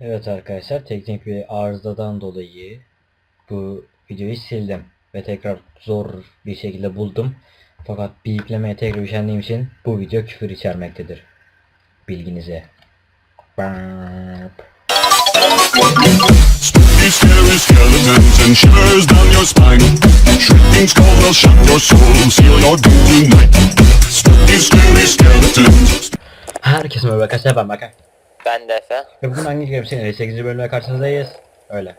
Evet arkadaşlar teknik bir arızadan dolayı bu videoyu sildim ve tekrar zor bir şekilde buldum. Fakat biplemeye tekrar üşendiğim için bu video küfür içermektedir. Bilginize. Skeletons. Herkese merhaba arkadaşlar ben Bakar. Ben de Efe. Bugün hangi gemisi 8. bölüme karşınızdayız. Öyle.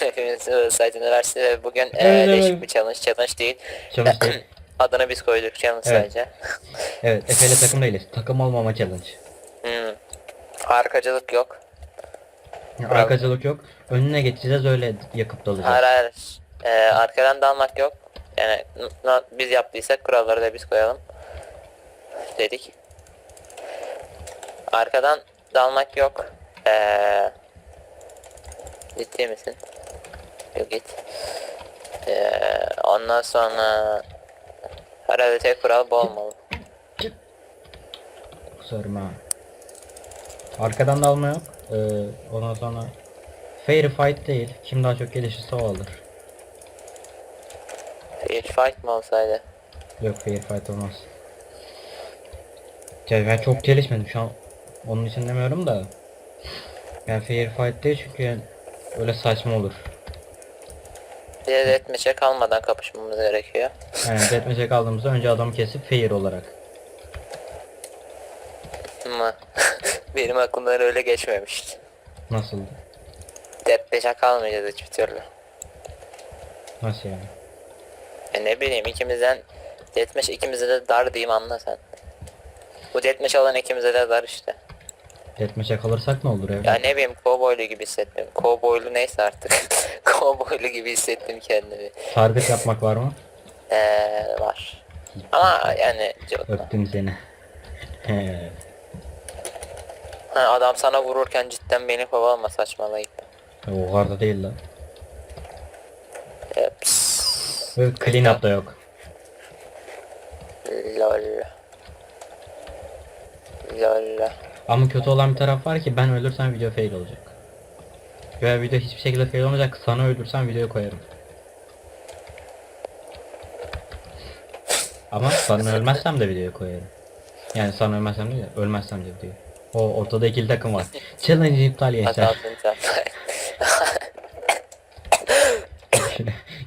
Hepimiz Site Üniversitesi ve bugün Evet, evet. değişik bir challenge. Challenge değil. Challenge değil. Adını biz koyduk challenge Evet. sadece. Evet Efe ile takım değiliz. Takım olmama challenge. Hmm. Arkacılık yok. Arkacılık yok. Önüne geçeceğiz öyle yakıp dalacağız. Hayır hayır. Eee, arkadan dalmak yok. Yani n- n- biz yaptıysak kuralları da biz koyalım. Dedik. Arkadan dalmak yok. Eee ciddi misin? Yok git. Eee ondan sonra herhalde tek kural bu olmalı. Sorma. Arkadan da alma yok. Ee, ondan sonra fair fight değil. Kim daha çok gelişirse o alır. Fair fight mı olsaydı? Yok fair fight olmaz. Ya ben çok gelişmedim şu an. Onun için demiyorum da. Yani fair fight değil çünkü yani öyle saçma olur. Bir de deathmatch'e kalmadan kapışmamız gerekiyor. Yani deathmatch'e kaldığımızda önce adamı kesip fair olarak. Ama benim aklımdan öyle geçmemişti. Nasıldı? Deathmatch'e kalmayacağız hiçbir türlü. Nasıl yani? E ne bileyim ikimizden Deathmatch ikimize de dar diyeyim anla sen. Bu Deathmatch olan ikimize de dar işte. Deathmatch'e kalırsak ne olur Ya evde? ne bileyim kovboylu gibi hissettim. Kovboylu neyse artık. kovboylu gibi hissettim kendimi. Target yapmak var mı? Eee var. Ama yani çok. Öptüm seni. Ha, adam sana vururken cidden beni kovalama saçmalayıp. o kadar da değil lan. E, pss, Ve clean up da yok. lol. Lol. Ama kötü olan bir taraf var ki ben ölürsem video fail olacak. Veya video hiçbir şekilde fail olmayacak. Sana ölürsem videoyu koyarım. Ama sana ölmezsem de videoyu koyarım. Yani sana ölmezsem de ölmezsem de videoyu. O ortada ikili takım var. Challenge iptal gençler.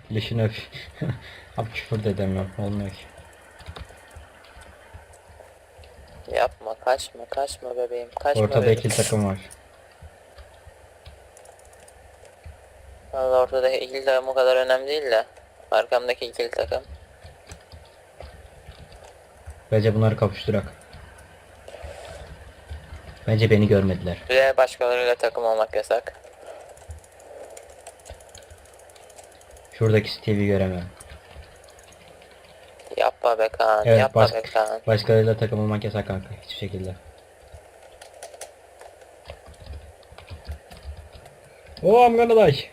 Gülüşünü öp. Abi küfür de edemiyorum. Olmuyor ki. Yapma kaçma kaçma bebeğim kaçma Ortada bebeğim. ikili takım var. Valla ortadaki ikili takım o kadar önemli değil de. Arkamdaki ikili takım. Bence bunları kapıştırak. Bence beni görmediler. Bir de başkalarıyla takım olmak yasak. Şuradaki Steve'i göremiyorum. Yapma be Kaan, Evet yapma baş, be Kaan. başkalarıyla takım olmak yasak kanka hiçbir şekilde. Oh I'm gonna die.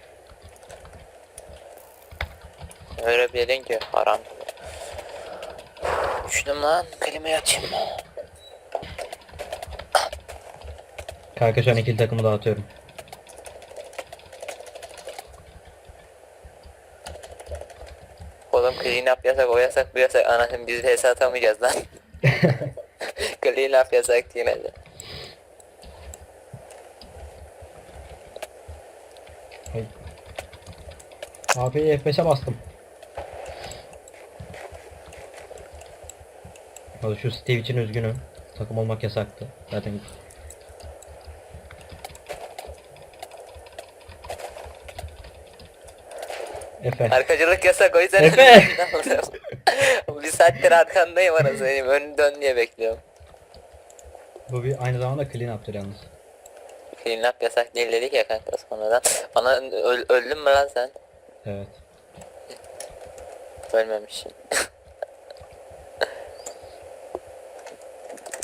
Öyle bir dedin ki haram. Düştüm lan, klimayı açayım. Kanka şu an ikili takımı dağıtıyorum. Oğlum clean up yasak, o yasak, bu yasak. Anasını biz hesap atamayacağız lan. clean up yasak yine de. Hey. Abi F5'e bastım. Şu Steve için üzgünüm. Takım olmak yasaktı. Zaten Efe. Arkacılık yasak o yüzden Efe! bir saattir arkandayım anasını satayım. Önünü dön diye bekliyorum. Bu bir aynı zamanda clean up'tır yalnız. Clean up yasak değil dedik ya kanka sonradan. Bana öl, öldün mü lan sen? Evet. Ölmemişsin.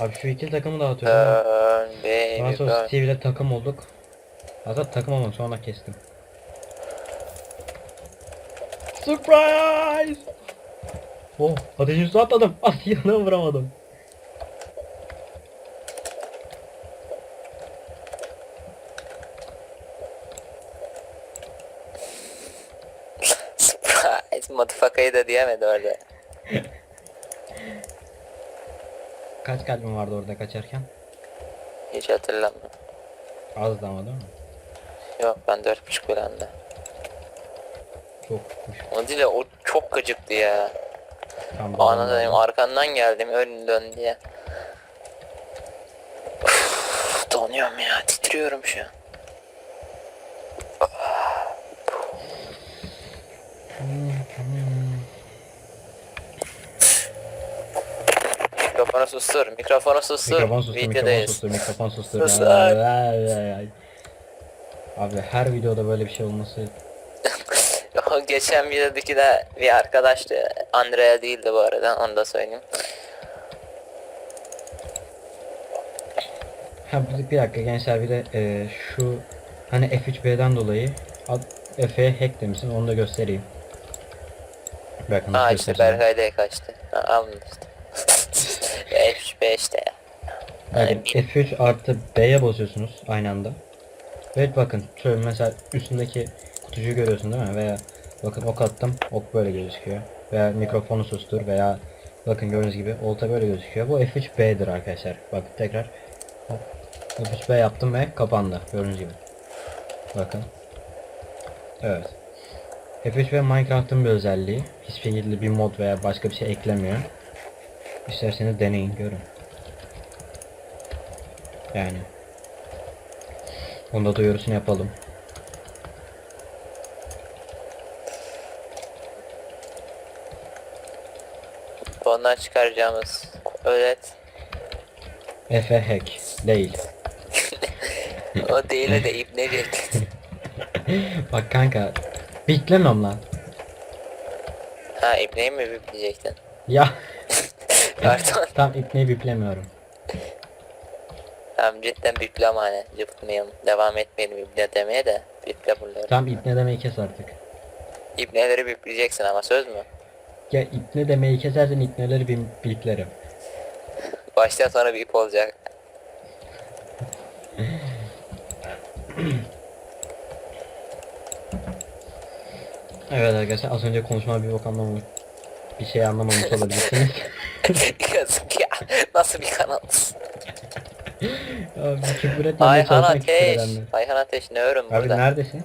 Abi şu ikili takımı dağıtıyorum. Burn Daha baby sonra burn. Steve ile takım olduk. Hatta takım olmadı sonra kestim. Surprise! Oh ateşin üstüne atladım. As yanına vuramadım. Surprise! Motherfucker'ı da diyemedi orada. Kaç kalbim vardı orada kaçarken? Hiç hatırlamıyorum. Azdı ama değil mi? Yok ben dört buçuk bir anda. Çokmuş. O değil de o çok gıcıktı ya. Tam Anladın arkandan geldim önün dön diye. Uf, donuyorum ya titriyorum şu an. Mikrofonu sustur, mikrofonu sustur. Mikrofon sustur, mikrofon Videodayız. sustur, mikrofon sustur. Sus Ay, ay, ay, ay. Abi her videoda böyle bir şey olması O geçen videodaki de bir arkadaştı. Andrea değildi bu arada onu da söyleyeyim. Ha bir, bir dakika gençler bir de e, şu hani F3B'den dolayı F'ye hack demişsin onu da göstereyim. Bakın nasıl işte göstereceğim. Berkay da kaçtı. Ha, alın işte. F5 işte ya. Bakın F3 artı B'ye basıyorsunuz aynı anda. Evet bakın şöyle mesela üstündeki kutucuğu görüyorsun değil mi? Veya bakın ok attım ok böyle gözüküyor. Veya mikrofonu sustur veya bakın gördüğünüz gibi olta böyle gözüküyor. Bu F3B'dir arkadaşlar. Bakın tekrar hop, F3B yaptım ve kapandı gördüğünüz gibi. Bakın. Evet. F3B Minecraft'ın bir özelliği. Hiçbir şekilde bir mod veya başka bir şey eklemiyor. İsterseniz deneyin görün. Yani. Onda duyurusunu yapalım. Ondan çıkaracağımız öğret. Efe hack değil. O değil de diyecek. Bak kanka. Beklemem lan. ha ibneyi mi bipleyecektin? Ya. Pardon. Tam ipneyi biplemiyorum. Tamam cidden bipleme hani. Cıptmayalım. Devam etmeyelim ibne demeye de. Biple buraları. Tam ipne demeyi kes artık. İbneleri bipleyeceksin ama söz mü? Ya ipne demeyi kesersen ipneleri bin biplerim. Baştan sonra bir ip olacak. Evet arkadaşlar az önce konuşma bir bok anlamamış. Bir şey anlamamış olabilirsiniz. Yazık ya. Nasıl bir? Abi etmemeye Ayhan Ateş. Ayhan Ateş ne örüm Abi burada? neredesin?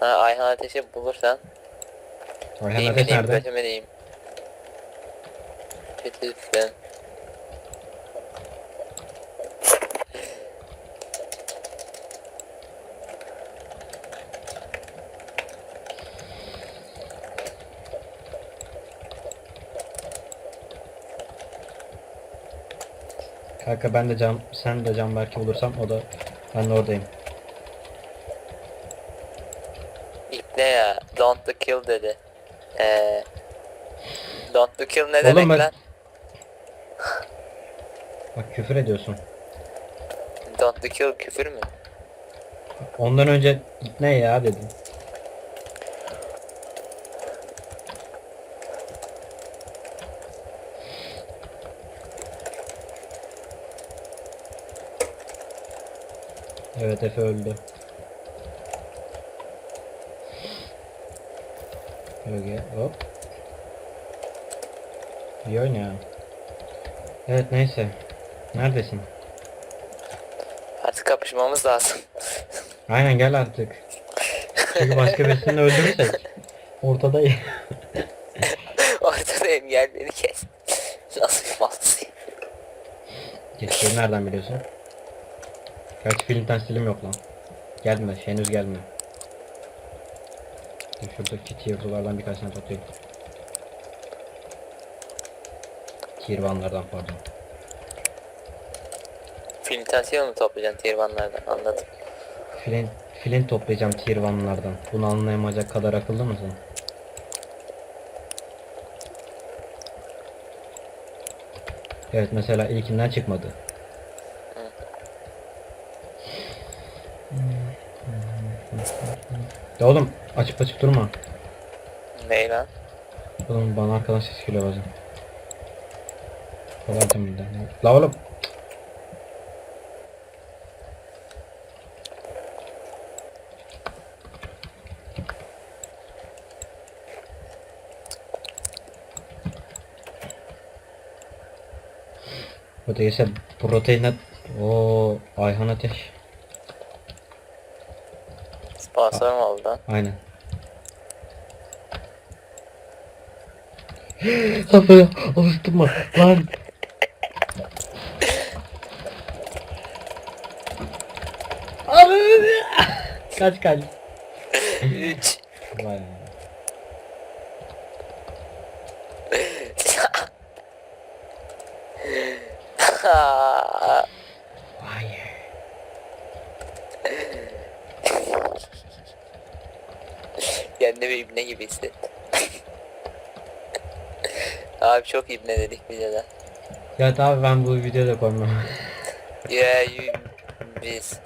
Ha Ayhan Ateş'i bulursan. Ayhan Ateş diyeyim nerede? kötü mü diyeyim? Kötü lütfen. Kanka ben de Can, sen de Can belki bulursam o da ben de oradayım. İp ne ya? Don't to kill dedi. Eee. Don't to kill ne Oğlum demek ben- lan? Bak küfür ediyorsun. Don't to kill küfür mü? Ondan önce ne ya dedim. Evet Efe öldü. Öyle hop. İyi oynuyor. Evet neyse. Neredesin? Artık kapışmamız lazım. Aynen gel artık. Çünkü başka birisini öldürürsek ortadayım. Ortadayım gel beni kes. Nasıl bir malsın? Nereden biliyorsun? Gerçi filmden stilim yok lan. Gelme, henüz gelme. Şuradaki tier 2'lardan birkaç tane toplayayım. Tier 1'lardan pardon. Film tansiyon mu toplayacaksın tirvanlardan anladım. Flint, flint toplayacağım tier 1'lardan. Bunu anlayamayacak kadar akıllı mısın? Evet mesela ilkinden çıkmadı. Ya oğlum Açıp açıp durma. Ney lan? Oğlum bana arkadan ses geliyor bazen. Kolaydım bir tane. La oğlum. Öyleyse proteinat o Ayhan Ateş. Sponsor mu oldu? Aynen. Abi alıştırma lan. Kaç kaç. 3 Vay. Vay. Kendimi ibne gibi hissettim. Abi çok ibne dedik videoda. Ya abi ben bu videoda koymam. Ya you- biz.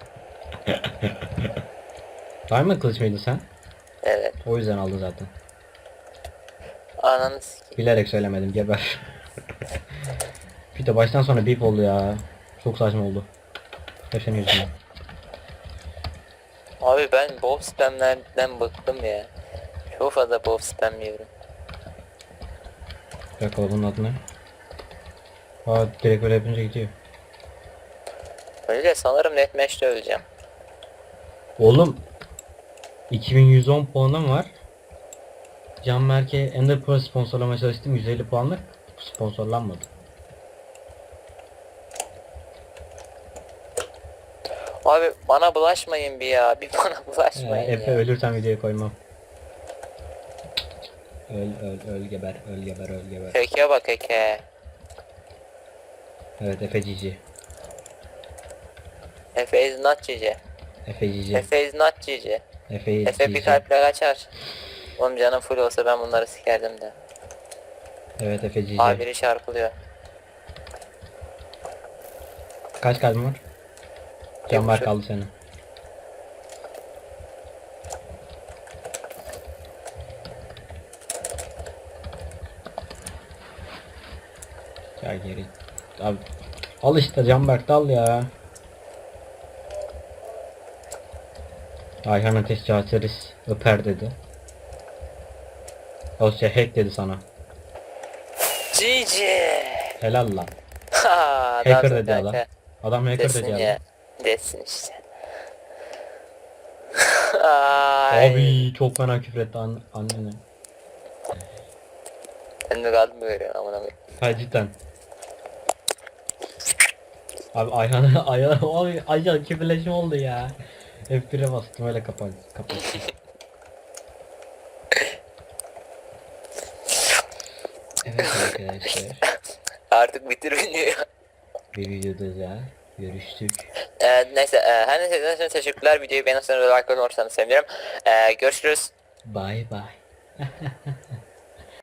Var mı kılıç mıydın sen? Evet. O yüzden aldı zaten. Ananı sikeyim. Bilerek söylemedim geber. De baştan sonra bip oldu ya. Çok saçma oldu. Yaşan yüzünden. Abi ben bob spamlerden bıktım ya. Çok fazla bob spam yiyorum. Bir dakika bunun adı ne? Aa direkt öyle yapınca gidiyor. Öyle sanırım net match'te öleceğim. Oğlum 2110 puanım var. Can Merke Ender Pearl sponsorlamaya çalıştım 150 puanlık sponsorlanmadı. Abi bana bulaşmayın bir ya. Bir bana Ee, bulaşmayın Efe ya. ölürsen videoya koymam. Öl öl öl geber öl geber öl geber. Keke bak keke. Evet Efe Cici. Efe is not cici. Efe Cici. Efe is not cici. Efe Efe bir kalple kaçar. Oğlum canım full olsa ben bunları sikerdim de. Evet Efe Cici. Abi biri çarpılıyor. Kaç kalbin var? Can var kaldı senin. Gel geri. Abi al işte Canberk dal ya. Ayhan Ateş Caseris öper dedi. Şey hack dedi sana. Cici. Helal lan. Ha, Hacker adam dedi adam. kanka. Adam hacker Desin dedi ya. ya. Desin işte. Ay. Abi çok fena küfür etti an annene. Sen mi kalbimi görüyorsun amına koyayım. Ha cidden. Abi Ayhan Ayhan Ay Ayhan küfürleşme oldu ya. F1'e bastım öyle kapat kapat. evet arkadaşlar. Artık bitir videoyu. Bir videoda daha görüştük. Ee, neyse e, her neyse izlediğiniz için teşekkürler. Videoyu beğenirseniz ve like olursanız sevinirim. Ee, görüşürüz. Bye bye.